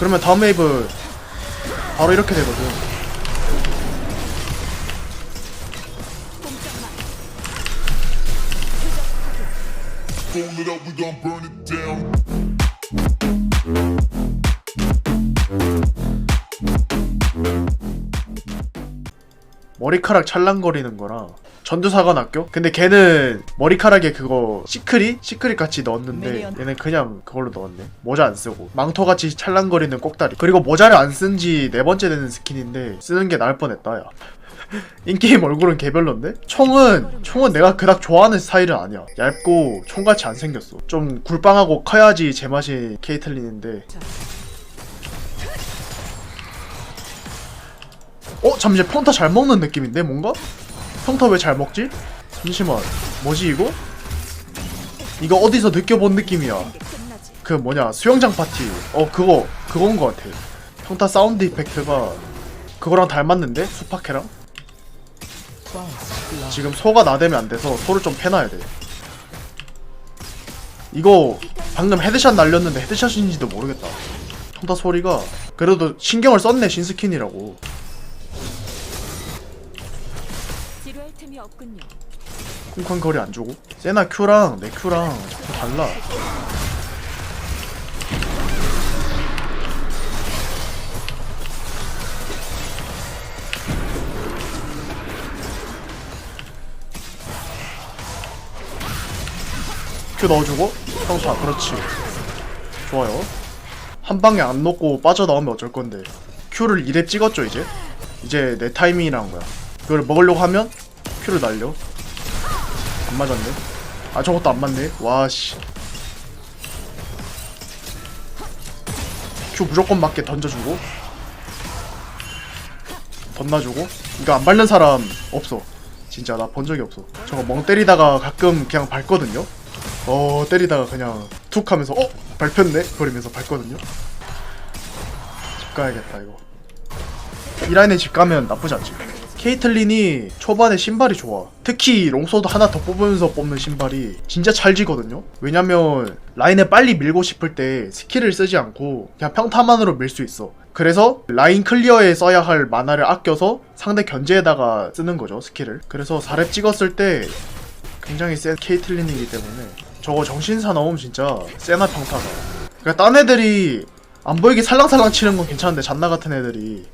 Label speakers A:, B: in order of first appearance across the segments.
A: 그러면 다음 웨이브 바로 이렇게 되거든. 머리카락 찰랑거리는 거랑 전두사관 학교? 근데 걔는 머리카락에 그거 시크릿? 시크릿 같이 넣었는데 얘는 그냥 그걸로 넣었네 모자 안 쓰고 망토같이 찰랑거리는 꼭다리 그리고 모자를 안 쓴 지 네 번째 되는 스킨인데 쓰는 게 나을 뻔했다 야 인게임 얼굴은 개별로인데? 총은 총은 내가 그닥 좋아하는 스타일은 아니야 얇고 총같이 안 생겼어 좀 굴빵하고 커야지 제맛이 케이틀린인데 어? 잠시 평타 잘 먹는 느낌인데 뭔가? 평타 왜 잘 먹지? 잠시만 뭐지 이거? 이거 어디서 느껴본 느낌이야 그 뭐냐 수영장 파티 어 그거 그건 거 같아 평타 사운드 이펙트가 그거랑 닮았는데? 수파케랑? 지금 소가 나대면 안 돼서 소를 좀 패놔야 돼 이거 방금 헤드샷 날렸는데 헤드샷인지도 모르겠다 평타 소리가 그래도 신경을 썼네 신스킨이라고
B: 지루할 틈이 없군요.
A: 쿵쾅 거리 안 주고? 세나 큐랑 내 큐랑 자꾸 달라. 큐 넣어주고? 평타 그렇지. 좋아요. 한 방에 안 넣고 빠져나오면 어쩔 건데. 큐를 2렙 찍었죠 이제? 이제 내 타이밍이란 거야. 그걸 먹으려고 하면 큐를 날려 안 맞았네. 아 저것도 안 맞네. 와씨. 큐 무조건 맞게 던져주고 던나주고 이거 안 밟는 사람 없어. 진짜 나 본 적이 없어. 저거 멍 때리다가 가끔 그냥 밟거든요. 어 때리다가 그냥 툭 하면서 어 밟혔네 거리면서 밟거든요. 집 가야겠다 이거. 이 라인에 집 가면 나쁘지 않지. 케이틀린이 초반에 신발이 좋아. 특히 롱소드 하나 더 뽑으면서 뽑는 신발이 진짜 찰지거든요. 왜냐면 라인에 빨리 밀고 싶을 때 스킬을 쓰지 않고 그냥 평타만으로 밀 수 있어. 그래서 라인 클리어에 써야 할 만화를 아껴서 상대 견제에다가 쓰는 거죠 스킬을. 그래서 4렙 찍었을 때 굉장히 센 케이틀린이기 때문에 저거 정신사 나오면 진짜 세나 평타가. 그러니까 딴 애들이 안 보이게 살랑살랑 치는 건 괜찮은데 잔나 같은 애들이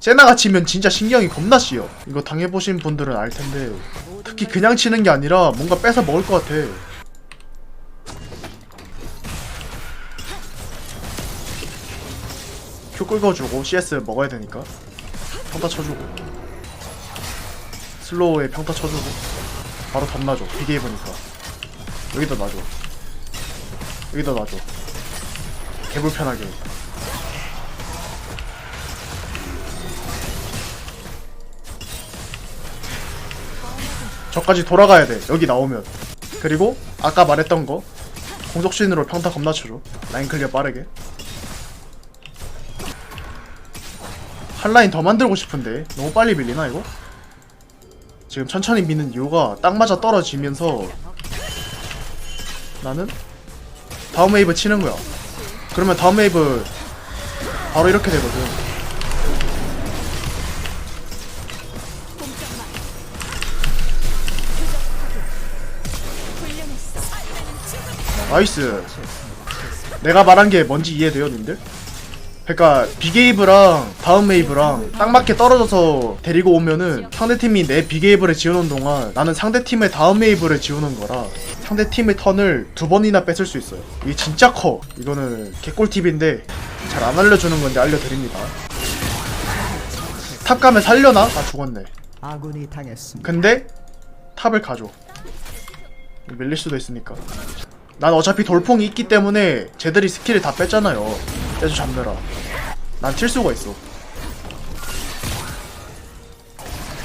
A: 세나가 치면 진짜 신경이 겁나 씌여. 이거 당해보신 분들은 알 텐데 특히 그냥 치는 게 아니라 뭔가 뺏어 먹을 것 같아. 큐 긁어주고 CS 먹어야 되니까 평타 쳐주고 슬로우에 평타 쳐주고 바로 덧나줘. 비게이브니까. 여기다 놔줘. 여기다 놔줘. 개불편하게 저까지 돌아가야 돼. 여기 나오면. 그리고 아까 말했던 거 공속신으로 평타 겁나 쳐줘. 라인 클리어 빠르게. 한 라인 더 만들고 싶은데 너무 빨리 밀리나 이거? 지금 천천히 미는 이유가 딱 맞아 떨어지면서 나는 다음 웨이브 치는 거야. 그러면 다음 웨이브 바로 이렇게 되거든. 나이스. 내가 말한 게 뭔지 이해돼요, 님들? 그러니까 비게이브랑 다음 웨이브랑 딱 맞게 떨어져서 데리고 오면은 상대팀이 내 비게이브를 지우는 동안 나는 상대팀의 다음 웨이브를 지우는 거라 상대팀의 턴을 두 번이나 뺏을 수 있어요. 이게 진짜 커. 이거는 개꿀팁인데 잘 안 알려주는 건데 알려드립니다. 탑 가면 살려나? 아 죽었네.
C: 아군이 당했습니다.
A: 근데 탑을 가져. 밀릴 수도 있으니까. 난 어차피 돌풍이 있기 때문에 쟤들이 스킬을 다 뺐잖아요. 떼주 잡느라. 난 칠 수가 있어.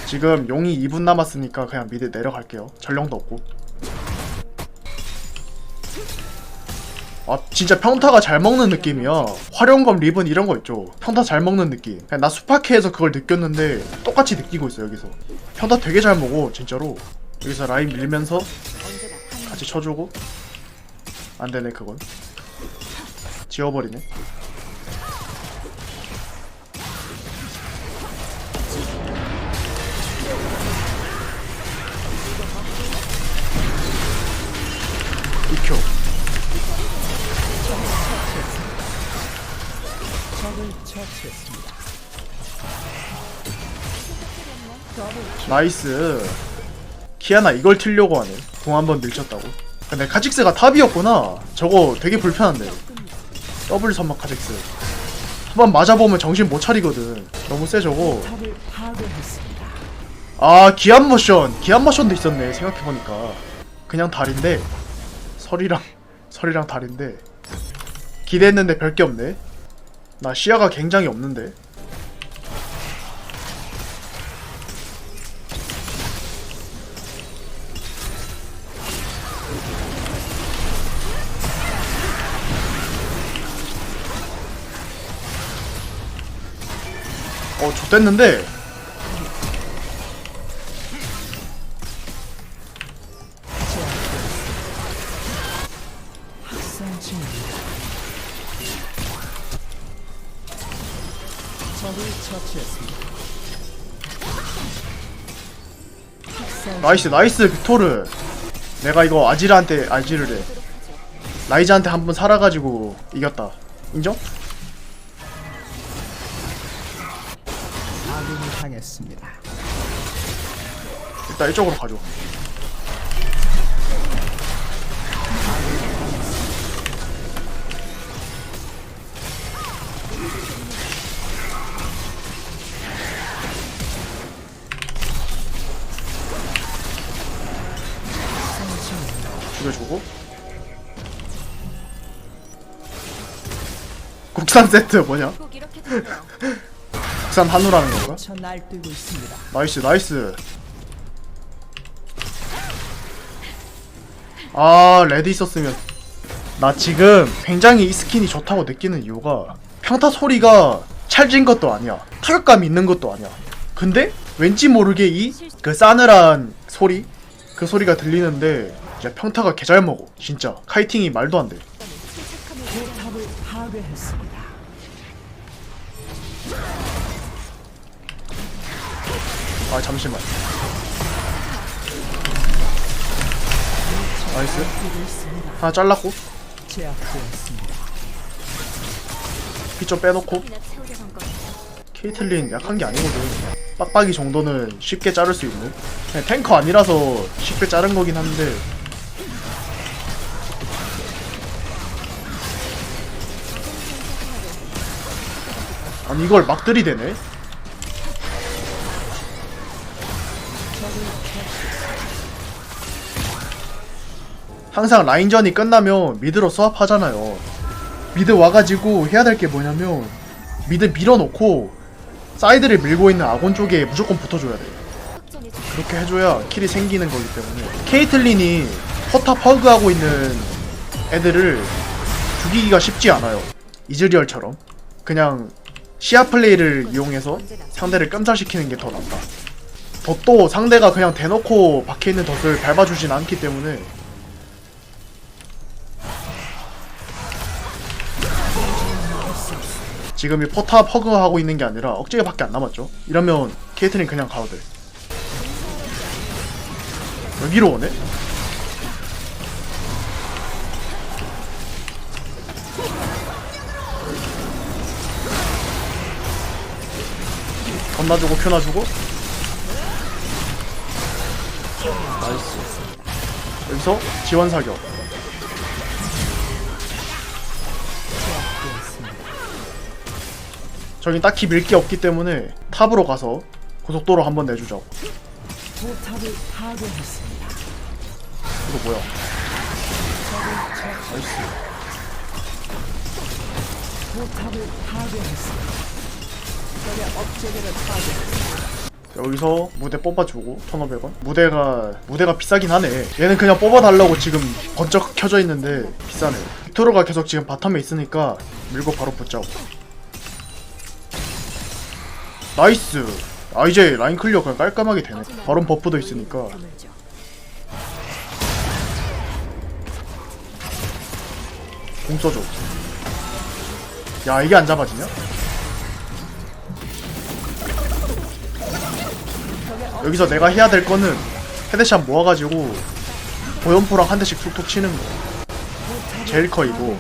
A: 지금 용이 2분 남았으니까 그냥 미드 내려갈게요. 전령도 없고. 아 진짜 평타가 잘 먹는 느낌이야 화룡검 리븐 이런 거 있죠 평타 잘 먹는 느낌 그냥 나 수파케에서 그걸 느꼈는데 똑같이 느끼고 있어 여기서 평타 되게 잘 먹어 진짜로 여기서 라인 밀면서 같이 쳐주고 안되네 그건. 지워버리네. 익혀. 나이스. 키아나 이걸 틀려고 하네. 공 한 번 밀쳤다고. 근데 카직스가 탑이었구나. 저거 되게 불편한데. 더블 선막 카직스. 한 번 맞아보면 정신 못 차리거든. 너무 세 저거. 아 기안 모션. 기안 모션도 있었네 생각해보니까. 그냥 달인데. 설이랑 설이랑 달인데. 기대했는데 별게 없네. 나 시야가 굉장히 없는데 어 좋댔는데. 나이스 나이스 빅토르. 내가 이거 아지르한테 아지르래 라이즈한테 한 번 살아가지고 이겼다. 인정?
C: 아군이 당했습니다.
A: 일단 이쪽으로 가죠 죽여주고 국산 세트 뭐냐? 국산 한우라는 건가?
C: 저 날뛰고 있습니다.
A: 나이스 나이스. 아 레드 있었으면. 나 지금 굉장히 이 스킨이 좋다고 느끼는 이유가 평타 소리가 찰진 것도 아니야. 타격감이 있는 것도 아니야. 근데 왠지 모르게 이 그 싸늘한 소리 그 소리가 들리는데 진짜 평타가 개잘 먹어. 진짜. 카이팅이 말도 안돼.
C: 포탑을 파괴했습니다.
A: 아 잠시만 나이스 하나 잘랐고
C: 제압되었습니다.
A: 피좀 빼놓고. 케이틀린 약한 게 아니거든. 빡빡이 정도는 쉽게 자를 수 있는. 탱커 아니라서 쉽게 자른 거긴 한데. 아니 이걸 막 들이대네. 항상 라인전이 끝나면 미드로 수합하잖아요. 미드 와가지고 해야 될 게 뭐냐면 미드 밀어놓고 사이드를 밀고 있는 아곤 쪽에 무조건 붙어줘야 돼. 그렇게 해줘야 킬이 생기는 거기 때문에 케이틀린이 포탑 허그하고 있는 애들을 죽이기가 쉽지 않아요. 이즈리얼처럼 그냥 시야 플레이를 이용해서 상대를 끔살시키는 게 더 낫다. 덧도 상대가 그냥 대놓고 박혀있는 덫을 밟아주진 않기 때문에 지금 이 포탑 허그하고 있는 게 아니라 억제기밖에 안 남았죠. 이러면 케이틀린 그냥 가도 돼. 여기로 오네? 건나주고 큐나주고 나이스 여기서 지원 사격 저기 딱히 밀 게 없기 때문에 탑으로 가서 고속도로 한번 내주자고
C: 포탑을 파괴했습니다.
A: 이거 뭐야 나이스
C: 포탑을 파괴했습니다. 적의 업체계를 파괴했습니다.
A: 여기서 무대 뽑아주고 1500원 무대가 무대가 비싸긴 하네 얘는 그냥 뽑아달라고 지금 번쩍 켜져 있는데 비싸네 빅토르가 계속 지금 바텀에 있으니까 밀고 바로 붙자고 나이스. 아 이제 라인 클리어 그냥 깔끔하게 되네. 바론 버프도 있으니까. 공 써줘. 야 이게 안 잡아지냐? 여기서 내가 해야 될 거는 헤드샷 모아가지고 고연포랑 한 대씩 툭툭 치는 거. 제일 커 이거